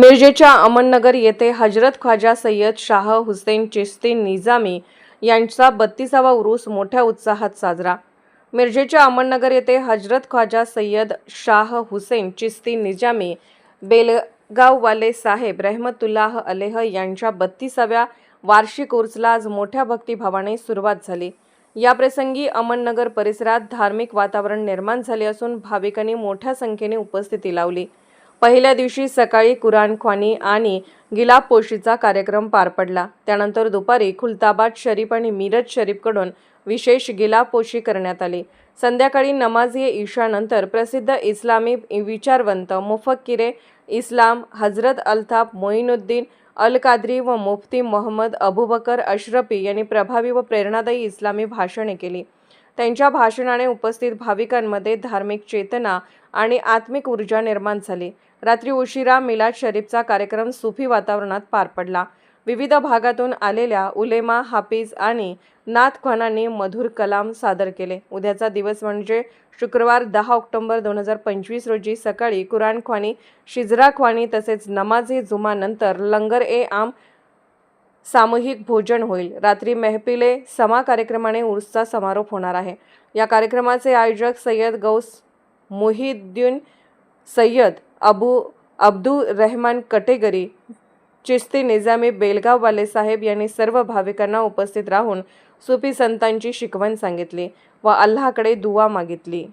मिरजेच्या अमननगर येथे हजरत ख्वाजा सय्यद शाह हुसेन चिश्ती निजामी यांचा बत्तीसावा उरूस मोठ्या उत्साहात साजरा. मिरजेच्या अमननगर येथे हजरत ख्वाजा सय्यद शाह हुसेन चिश्ती निजामी बेलगाववाले साहेब रहमतुल्लाह अलेह यांच्या बत्तीसाव्या वार्षिक उर्सला आज मोठ्या भक्तिभावाने सुरुवात झाली. याप्रसंगी अमननगर परिसरात धार्मिक वातावरण निर्माण झाले असून भाविकांनी मोठ्या संख्येने उपस्थिती लावली. पहिल्या दिवशी सकाळी कुराणख्वानी आणि गिलापोशीचा कार्यक्रम पार पडला. त्यानंतर दुपारी खुलताबाद शरीफ आणि मिरज शरीफकडून विशेष गिलापोशी करण्यात आली. संध्याकाळी नमाज ईशानंतर प्रसिद्ध इस्लामी विचारवंत मुफक्किरे इस्लाम हजरत अल्ताफ मोईनुद्दीन अल कादरी व मुफ्ती मोहम्मद अबूबकर अशरफी यांनी प्रभावी व प्रेरणादायी इस्लामी भाषणे केली. त्यांच्या भाषणाने उपस्थित भाविकांमध्ये धार्मिक चेतना आणि आत्मिक ऊर्जा निर्माण झाली. रात्री उशिरा मिलाद शरीफचा कार्यक्रम सुफी वातावरणात पार पडला. विविध भागातून आलेल्या उलेमा हाफिज आणि नाथख्वानांनी मधुर कलाम सादर केले. उद्याचा दिवस म्हणजे शुक्रवार दहा ऑक्टोबर दोन हजार पंचवीस रोजी सकाळी कुराण ख्वानी शिजरा तसेच नमाजी जुमानंतर लंगर ए आम सामूहिक भोजन होईल. रात्री मेहपिले समा कार्यक्रमाने उर्सचा समारोप होणार आहे. या कार्यक्रमाचे आयोजक सय्यद गौस मुहिद्दीन सय्यद अबू अब्दू रहमान कटेगरी चिस्ती निजामी बेलगाव साहेब यांनी सर्व भाविकांना उपस्थित राहून सुफी संतांची शिकवण सांगितली व अल्लाकडे दुवा मागितली.